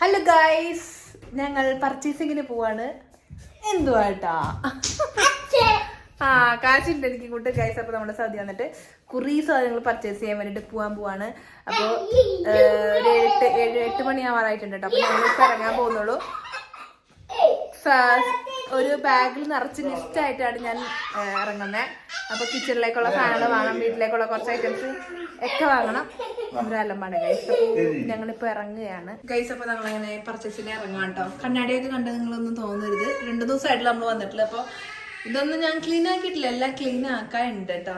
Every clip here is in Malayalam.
ഹലോ ഗൈസ് ഞങ്ങൾ പർച്ചേസിങ്ങിന് പോവാണ്. എന്തുവാട്ടാ ആ കാശുണ്ട് എനിക്ക് കൂട്ട് ഗൈസ് അപ്പൊ നമ്മുടെ സദ്യ വന്നിട്ട് കുറേ സാധനങ്ങൾ പർച്ചേസ് ചെയ്യാൻ വേണ്ടിട്ട് പോവാൻ പോവാണ്. അപ്പൊ ഒരു എട്ട് ഏഴ് എട്ട് മണിയാവാറായിട്ടുണ്ട് കേട്ടോ. അപ്പൊ ഞങ്ങൾ ഇറങ്ങാൻ പോകുന്നുള്ളൂ. ഒരു ബാഗിൽ നിറച്ച് ലിസ്റ്റ് ആയിട്ടാണ് ഞാൻ ഇറങ്ങുന്നത് അപ്പൊ കിച്ചണിലേക്കുള്ള സാധനങ്ങൾ വാങ്ങണം വീട്ടിലേക്കുള്ള കുറച്ച് ഐറ്റംസ് ഒക്കെ വാങ്ങണം. ഒരു അലമ്പാണ് ഗൈസ് അപ്പൊ ഞങ്ങളിപ്പോ ഇറങ്ങുകയാണ്. ഗൈസ് അപ്പൊ നമ്മളിങ്ങനെ പർച്ചേസിന് ഇറങ്ങാം കേട്ടോ കണ്ണാടിയൊക്കെ കണ്ട് നിങ്ങളൊന്നും തോന്നരുത്. രണ്ടു ദിവസമായിട്ടില്ല നമ്മൾ വന്നിട്ടില്ല. അപ്പൊ ഇതൊന്നും ഞാൻ ക്ലീൻ ആക്കിയിട്ടില്ല. എല്ലാം ക്ലീൻ ആക്കാനുണ്ട് കേട്ടോ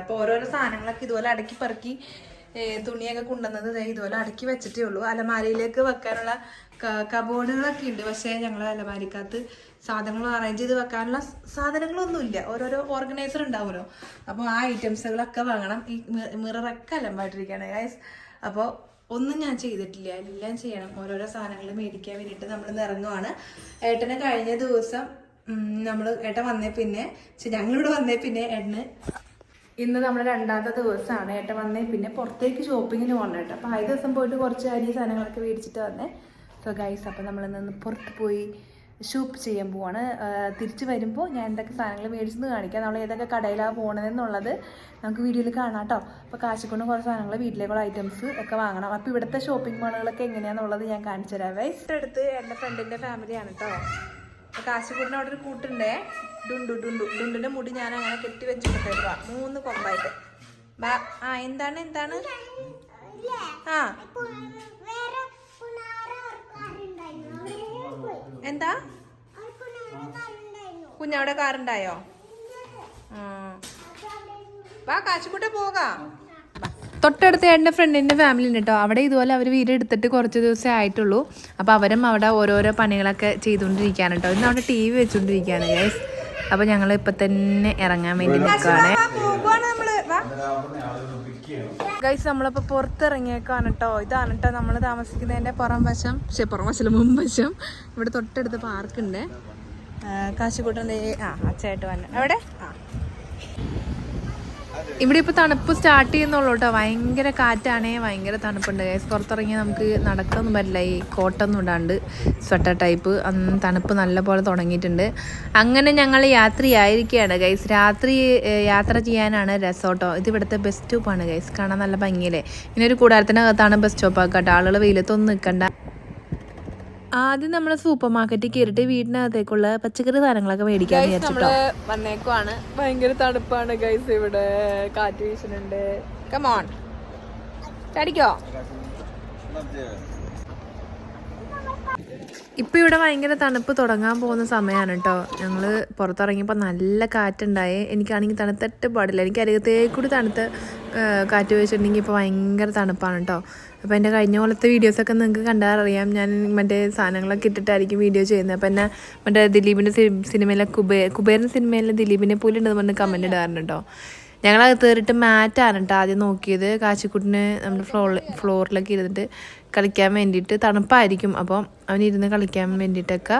അപ്പൊ ഓരോരോ സാധനങ്ങളൊക്കെ ഇതുപോലെ അടക്കി പറക്കി തുണിയൊക്കെ കൊണ്ടുവന്നത് ഇതുപോലെ അടക്കി വെച്ചിട്ടേ ഉള്ളൂ. അലമാരയിലേക്ക് വെക്കാനുള്ള കബോർഡുകളൊക്കെ ഉണ്ട്. പക്ഷേ ഞങ്ങൾ അലമാരിക്കകത്ത് സാധനങ്ങൾ അറേഞ്ച് ചെയ്ത് വെക്കാനുള്ള സാധനങ്ങളൊന്നും സാധനങ്ങളൊന്നുമില്ല. ഓരോരോ ഓർഗനൈസർ ഉണ്ടാവുമല്ലോ. അപ്പോൾ ആ ഐറ്റംസുകളൊക്കെ വാങ്ങണം. ഈ മിററൊക്കെ അലമ്പായിട്ടിരിക്കുകയാണ് ഗൈസ് അപ്പോൾ ഒന്നും ഞാൻ ചെയ്തിട്ടില്ല. എല്ലാം ചെയ്യണം. ഓരോരോ സാധനങ്ങൾ മേടിക്കാൻ വേണ്ടിയിട്ട് നമ്മൾ ഇറങ്ങുവാണ് ഏട്ടന് കഴിഞ്ഞ ദിവസം നമ്മൾ ഏട്ടൻ വന്നേ പിന്നെ ഞങ്ങളിവിടെ വന്നേ പിന്നെ ഏട്ടന് ഇന്ന് നമ്മുടെ രണ്ടാമത്തെ ദിവസമാണ്. ഏട്ടൻ വന്നേ പിന്നെ പുറത്തേക്ക് ഷോപ്പിങ്ങിന് പോകണം കേട്ടോ. അപ്പോൾ ആ ദിവസം പോയിട്ട് കുറച്ച് അരി സാധനങ്ങളൊക്കെ മേടിച്ചിട്ട് വന്നേ. സോ ഗൈസ് അപ്പോൾ നമ്മൾ ഇന്ന് പുറത്ത് പോയി ഷോപ്പ് ചെയ്യാൻ പോവാണ്. തിരിച്ചു വരുമ്പോൾ ഞാൻ എന്തൊക്കെ സാധനങ്ങൾ മേടിച്ചെന്ന് കാണിക്കാം. നമ്മൾ ഏതൊക്കെ കടയിലാണ് പോകണതെന്നുള്ളത് നമുക്ക് വീഡിയോയിൽ കാണാം കേട്ടോ അപ്പോൾ കാശിക്കൊണ്ട് കുറേ സാധനങ്ങൾ വീട്ടിലേക്കുള്ള ഐറ്റംസ് ഒക്കെ വാങ്ങണം. അപ്പോൾ ഇവിടുത്തെ ഷോപ്പിംഗ് മാളുകളൊക്കെ എങ്ങനെയാണെന്നുള്ളത് ഞാൻ കാണിച്ചു തരാം ഗൈസ് അടുത്ത് എന്റെ ഫ്രണ്ടിന്റെ ഫാമിലിയാണ് കേട്ടോ കാശിക്കൂടിന് അവിടെ ഒരു കൂട്ടുണ്ടേ. ഡുണ്ടു ഡുണ്ടു. ഡുണ്ടിന്റെ മുടി ഞാൻ അങ്ങനെ കെട്ടി വെച്ചിട്ട് മൂന്ന് കൊമ്പായിട്ട്. ആ എന്താണ് എന്താണ്? ആ. എന്താ? കുഞ്ഞവിടെ കാറുണ്ടായോ? ആ. വാ കാശിക്കൂട്ടെ പോകാം. തൊട്ടടുത്ത എന്റെ ഫ്രണ്ടിന്റെ ഫാമിലി ഉണ്ട് കേട്ടോ അവിടെ ഇതുപോലെ അവർ വീട് എടുത്തിട്ട് കുറച്ച് ദിവസമേ ആയിട്ടുള്ളൂ. അപ്പോൾ അവരും അവിടെ ഓരോരോ പണികളൊക്കെ ചെയ്തുകൊണ്ടിരിക്കുകയാണ് കേട്ടോ ഇന്ന് അവിടെ ടി വി വെച്ചുകൊണ്ടിരിക്കുകയാണ് ഗൈസ് അപ്പോൾ ഞങ്ങൾ ഇപ്പം തന്നെ ഇറങ്ങാൻ വേണ്ടി നിൽക്കുകയാണ്. ഗൈസ് നമ്മളിപ്പോൾ പുറത്തിറങ്ങിയേക്കാണ് കേട്ടോ ഇതാണ് കേട്ടോ നമ്മൾ താമസിക്കുന്നതിന്റെ പുറം വശം. പക്ഷേ പുറം വശം. മുൻവശം ഇവിടെ തൊട്ടടുത്ത് പാർക്കുണ്ട് കാശിക്കൂട്ടന്റെ ആ അച്ഛായിട്ട് വന്നെ. അവിടെ ആ. ഇവിടെ ഇപ്പോൾ തണുപ്പ് സ്റ്റാർട്ട് ചെയ്യുന്നുള്ളൂ കേട്ടോ. ഭയങ്കര കാറ്റാണേ ഭയങ്കര തണുപ്പുണ്ട്. ഗൈസ് പുറത്തിറങ്ങി നമുക്ക് നടക്കൊന്നും പറ്റില്ല. ഈ കോട്ടൊന്നും ഇടാണ്ട് സ്വെറ്റർ ടൈപ്പ് അന്ന് തണുപ്പ് നല്ല പോലെ തുടങ്ങിയിട്ടുണ്ട്. അങ്ങനെ ഞങ്ങൾ യാത്രയായിരിക്കുകയാണ്. ഗൈസ് രാത്രി യാത്ര ചെയ്യാനാണ് രസോട്ടോ ഇത് ഇവിടുത്തെ ബസ് സ്റ്റോപ്പാണ് ഗൈസ് കാണാൻ നല്ല ഭംഗിയല്ലേ? ഇങ്ങനെ ഒരു കൂടാരത്തിനകത്താണ് ബസ് സ്റ്റോപ്പ് ആക്കട്ടോ ആളുകൾ വെയിലത്തൊന്നും നിൽക്കണ്ട ആദ്യം നമ്മൾ സൂപ്പർ മാർക്കറ്റിൽ കയറിയിട്ട് വീടിനകത്തേക്കുള്ള പച്ചക്കറി സാധനങ്ങളൊക്കെ മേടിക്കാൻ വിചാരിച്ചിട്ടോ? വന്നേക്കുവാണ്. ഭയങ്കര തണുപ്പാണ് ഗൈസ് ഇവിടെ കാറ്റ് വീശുന്നുണ്ട് കമോൺ ചടിക്കോ? ഇപ്പൊ ഇവിടെ ഭയങ്കര തണുപ്പ് തുടങ്ങാൻ പോകുന്ന സമയമാണ് കേട്ടോ. ഞങ്ങൾ പുറത്തിറങ്ങിയപ്പോൾ നല്ല കാറ്റുണ്ടായി. എനിക്കാണെങ്കിൽ തണുത്തിട്ട് പാടില്ല. എനിക്ക് അരികത്തേക്കൂടി തണുത്ത് കാറ്റ് വെച്ചിട്ടുണ്ടെങ്കിൽ ഇപ്പോൾ ഭയങ്കര തണുപ്പാണ് കേട്ടോ. അപ്പോൾ എന്റെ കഴിഞ്ഞ പോലത്തെ വീഡിയോസൊക്കെ നിങ്ങൾക്ക് കണ്ടാൽ അറിയാം ഞാൻ മറ്റേ സാധനങ്ങളൊക്കെ ഇട്ടിട്ടായിരിക്കും വീഡിയോ ചെയ്യുന്നത്. അപ്പോൾ എന്നെ മറ്റേ ദിലീപിന്റെ സിനിമയിലെ കുബേ കുബേരൻ സിനിമയിലെ ദിലീപിനെ പോലെ ഉണ്ടെന്ന് പറഞ്ഞ് കമന്റ് ഇടാറുണ്ട് കേട്ടോ ഞങ്ങളത് കയറിയിട്ട് മാറ്റാണ് കേട്ടോ ആദ്യം നോക്കിയത്. കാച്ചിക്കുട്ടിന് നമ്മുടെ ഫ്ലോറിൽ ഫ്ലോറിലൊക്കെ ഇരുന്നിട്ട് കളിക്കാൻ വേണ്ടിയിട്ട് തണുപ്പായിരിക്കും. അപ്പോൾ അവനിരുന്ന് കളിക്കാൻ വേണ്ടിയിട്ടൊക്കെ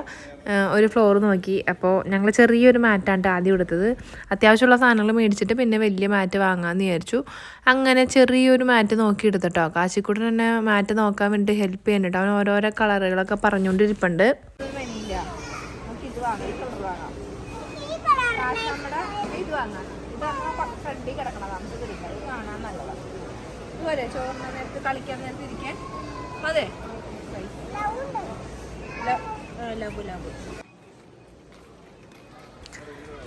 ഒരു ഫ്ലോർ നോക്കി. അപ്പോൾ ഞങ്ങൾ ചെറിയൊരു മാറ്റാണ് ആദ്യം എടുത്തത്. അത്യാവശ്യമുള്ള സാധനങ്ങൾ മേടിച്ചിട്ട് പിന്നെ വലിയ മാറ്റ് വാങ്ങാമെന്ന് വിചാരിച്ചു. അങ്ങനെ ചെറിയൊരു മാറ്റ് നോക്കി എടുത്തിട്ടോ. കാശിക്കുട്ടൻ തന്നെ മാറ്റ് നോക്കാൻ വേണ്ടിയിട്ട് ഹെൽപ്പ് ചെയ്യുന്നുണ്ട്. അവൻ ഓരോരോ കളറുകളൊക്കെ പറഞ്ഞുകൊണ്ടിരിപ്പുണ്ട്. ഇത് വാങ്ങാം. ഈ കളർ വാങ്ങാം കാശ് നമ്മുടെ ഇത് വാങ്ങാം ഇത് നമ്മുടെ ഫ്രണ്ടിൽ കിടക്കണതാണ് നമുക്ക് കാണാൻ നല്ലതാണ് ഇതുവരെ ചോറിന് നേരത്ത് കളിക്കാൻ നേരത്ത് ഇരിക്കാൻ അതെ. ലഘു ലഘു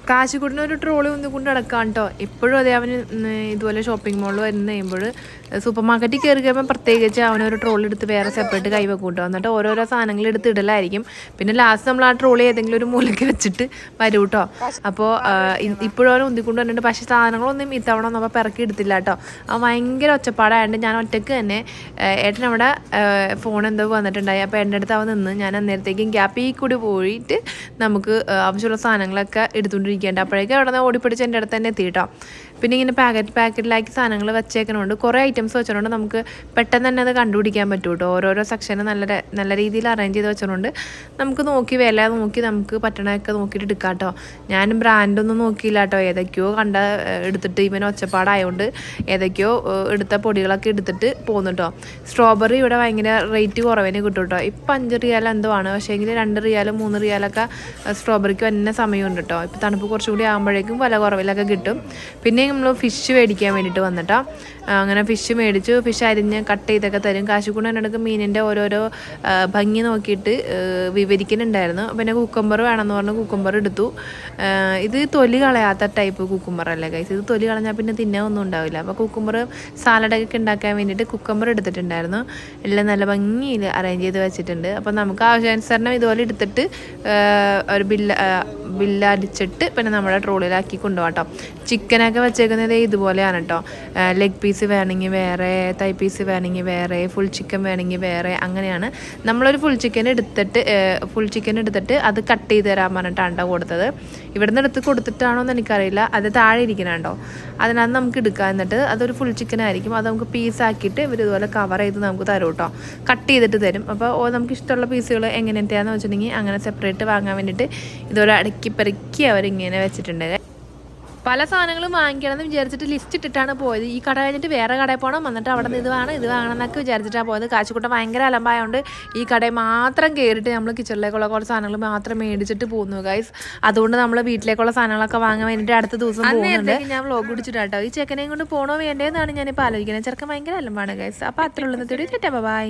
കാശിക്കുട്ടിന് ഒരു ട്രോളി ഒന്ന് കൊണ്ട് നടക്കാം കേട്ടോ എപ്പോഴും അതെ അവന് ഇതുപോലെ ഷോപ്പിംഗ് മോളിൽ വരുന്ന കഴിയുമ്പോൾ സൂപ്പർ മാർക്കറ്റിൽ കയറി കഴിയുമ്പോൾ പ്രത്യേകിച്ച് അവനൊരു ട്രോളി എടുത്ത് വേറെ സെപ്പറേറ്റ് കൈ വെക്കും കേട്ടോ എന്നിട്ട് ഓരോരോ സാധനങ്ങൾ എടുത്ത് ഇടലായിരിക്കും. പിന്നെ ലാസ്റ്റ് നമ്മൾ ആ ട്രോളി ഏതെങ്കിലും ഒരു മൂലയ്ക്ക് വെച്ചിട്ട് വരും കേട്ടോ അപ്പോൾ ഇപ്പോഴും അവൻ ഉന്തിക്കൊണ്ട് വന്നിട്ട് പക്ഷേ സാധനങ്ങളൊന്നും ഇത്തവണ ഒന്നും അപ്പോൾ പിറക്കി എടുത്തില്ല കേട്ടോ അവൻ ഭയങ്കര ഒച്ചപ്പാടായതുകൊണ്ട് ഞാൻ ഒറ്റയ്ക്ക് തന്നെ ഏട്ടൻ അവിടെ ഫോൺ എന്തോ വന്നിട്ടുണ്ടായി. അപ്പോൾ എന്റെ അടുത്ത് അവൻ നിന്ന് ഞാൻ അന്നേരത്തേക്കും ഗ്യാപ്പിൽ കൂടി പോയിട്ട് നമുക്ക് ആവശ്യമുള്ള സാധനങ്ങളൊക്കെ എടുത്തുകൊണ്ടിരിക്കേണ്ട അപ്പോഴേക്കും അവിടെ നിന്ന് ഓടിപ്പിടിച്ച് എന്റെ അടുത്ത് തന്നെ എത്തി പിന്നെ ഇങ്ങനെ പാക്കറ്റ് പാക്കറ്റിലാക്കി സാധനങ്ങൾ വെച്ചേക്കണോണ്ട് കുറേ ഐറ്റംസ് വെച്ചതുകൊണ്ട് നമുക്ക് പെട്ടെന്ന് തന്നെ അത് കണ്ടുപിടിക്കാൻ പറ്റും കേട്ടോ ഓരോരോ സെക്ഷന് നല്ല നല്ല രീതിയിൽ അറേഞ്ച് ചെയ്ത് വെച്ചതുകൊണ്ട് നമുക്ക് നോക്കി വില നോക്കി നമുക്ക് പറ്റണതൊക്കെ നോക്കിയിട്ട് എടുക്കാം കേട്ടോ ഞാനും ബ്രാൻഡൊന്നും നോക്കിയില്ല കേട്ടോ ഏതൊക്കെയോ കണ്ട എടുത്തിട്ട് ഇവൻ ഒച്ചപ്പാടായതുകൊണ്ട് ഏതൊക്കെയോ എടുത്ത പൊടികളൊക്കെ എടുത്തിട്ട് പോകുന്നു കേട്ടോ സ്ട്രോബെറി ഇവിടെ ഭയങ്കര റേറ്റ് കുറവിന് കിട്ടും കേട്ടോ ഇപ്പം അഞ്ച് റിയാൽ എന്തോ ആണ്. പക്ഷേ എങ്കിൽ രണ്ട് റിയാലും മൂന്ന് റിയാലൊക്കെ സ്ട്രോബെറിക്ക് തന്നെ സമയമുണ്ട് കേട്ടോ ഇപ്പം തണുപ്പ് കുറച്ചുകൂടി ആകുമ്പോഴേക്കും വില കുറവിലൊക്കെ കിട്ടും. പിന്നെ നമ്മൾ ഫിഷ് മേടിക്കാൻ വേണ്ടിയിട്ട് വന്നിട്ടോ. ആ, അങ്ങനെ ഫിഷ് മേടിച്ചു. ഫിഷ് അരിഞ്ഞ് കട്ട് ചെയ്തൊക്കെ തരും. കാശിക്കൂടെ എന്നോടൊക്കെ മീനിന്റെ ഓരോരോ ഭംഗി നോക്കിയിട്ട് വിവരിക്കുന്നുണ്ടായിരുന്നു. പിന്നെ കുക്കമ്പർ വേണമെന്ന് പറഞ്ഞ് കുക്കമ്പർ എടുത്തു. ഇത് തൊലി കളയാത്ത ടൈപ്പ് കുക്കുമ്പർ അല്ലേ കൈസ് ഇത് തൊലി കളഞ്ഞാൽ പിന്നെ തിന്നാൻ ഒന്നും ഉണ്ടാവില്ല. അപ്പോൾ കുക്കുമ്പർ സാലഡൊക്കെ ഉണ്ടാക്കാൻ വേണ്ടിയിട്ട് കുക്കമ്പർ എടുത്തിട്ടുണ്ടായിരുന്നു. എല്ലാം നല്ല ഭംഗിയിൽ അറേഞ്ച് ചെയ്ത് വെച്ചിട്ടുണ്ട്. അപ്പോൾ നമുക്ക് ആവശ്യാനുസരണം ഇതുപോലെ എടുത്തിട്ട് ഒരു ബില്ല ബില്ലടിച്ചിട്ട് പിന്നെ നമ്മുടെ ട്രോളിലാക്കി കൊണ്ടുപോകാം കേട്ടോ ചിക്കനൊക്കെ വെച്ചേക്കുന്നത് ഇതുപോലെയാണ് കേട്ടോ ലെഗ് പീസ് വേണമെങ്കിൽ വേറെ തൈ പീസ് വേണമെങ്കിൽ വേറെ ഫുൾ ചിക്കൻ വേണമെങ്കിൽ വേറെ അങ്ങനെയാണ്. നമ്മളൊരു ഫുൾ ചിക്കൻ എടുത്തിട്ട് ഫുൾ ചിക്കൻ എടുത്തിട്ട് അത് കട്ട് ചെയ്ത് തരാൻ പറഞ്ഞിട്ടാണ് കൊടുത്തത്. ഇവിടുന്ന് എടുത്ത് കൊടുത്തിട്ടാണോ എന്ന് എനിക്കറിയില്ല. അത് താഴെ ഇരിക്കണുണ്ടോ അതിനകത്ത് നമുക്ക് എടുക്കാം. എന്നിട്ട് അതൊരു ഫുൾ ചിക്കൻ ആയിരിക്കും. അത് നമുക്ക് പീസാക്കിയിട്ട് ഇവർ ഇതുപോലെ കവർ ചെയ്ത് നമുക്ക് തരും കേട്ടോ കട്ട് ചെയ്തിട്ട് തരും. അപ്പോൾ നമുക്ക് ഇഷ്ടമുള്ള പീസുകൾ എങ്ങനത്തെയാണെന്ന് വെച്ചിട്ടുണ്ടെങ്കിൽ അങ്ങനെ സെപ്പറേറ്റ് വാങ്ങാൻ വേണ്ടിയിട്ട് ഇതുപോലെ അടുക്കി പെറുക്കി അവരിങ്ങനെ വെച്ചിട്ടുണ്ട്. പല സാധനങ്ങളും വാങ്ങിക്കണം എന്ന് വിചാരിച്ചിട്ട് ലിസ്റ്റ് ഇട്ടിട്ടാണ് പോയത്. ഈ കട കഴിഞ്ഞിട്ട് വേറെ കടയിൽ പോകണം എന്നിട്ട് അവിടെ നിന്ന് ഇത് വേണം ഇത് വേണം എന്നൊക്കെ വിചാരിച്ചിട്ടാണ് പോയത്. കാശുകൂട്ടം ഭയങ്കര അലമ്പായതുകൊണ്ട് ഈ കടയിൽ മാത്രം കയറിയിട്ട് നമ്മൾ കിച്ചണിലേക്കുള്ള കുറച്ച് സാധനങ്ങൾ മാത്രം മേടിച്ചിട്ട് പോകുന്നു ഗൈസ് അതുകൊണ്ട് നമ്മൾ വീട്ടിലേക്കുള്ള സാധനങ്ങളൊക്കെ വാങ്ങാൻ വേണ്ടിയിട്ട് അടുത്ത ദിവസം പോകുന്നുണ്ട്. ഞാൻ വ്ളോഗ് പിടിച്ചിട്ടാട്ടോ ഈ ചെക്കനെയും കൊണ്ട് പോകണോ വേണ്ടേന്നാണ് ഞാനിപ്പോൾ ആലോചിക്കുന്നത് ചെറുക്കൻ ഭയങ്കര അലമ്പാണ് ഗൈസ് അപ്പോൾ അത്ര ഉള്ളത് ബൈ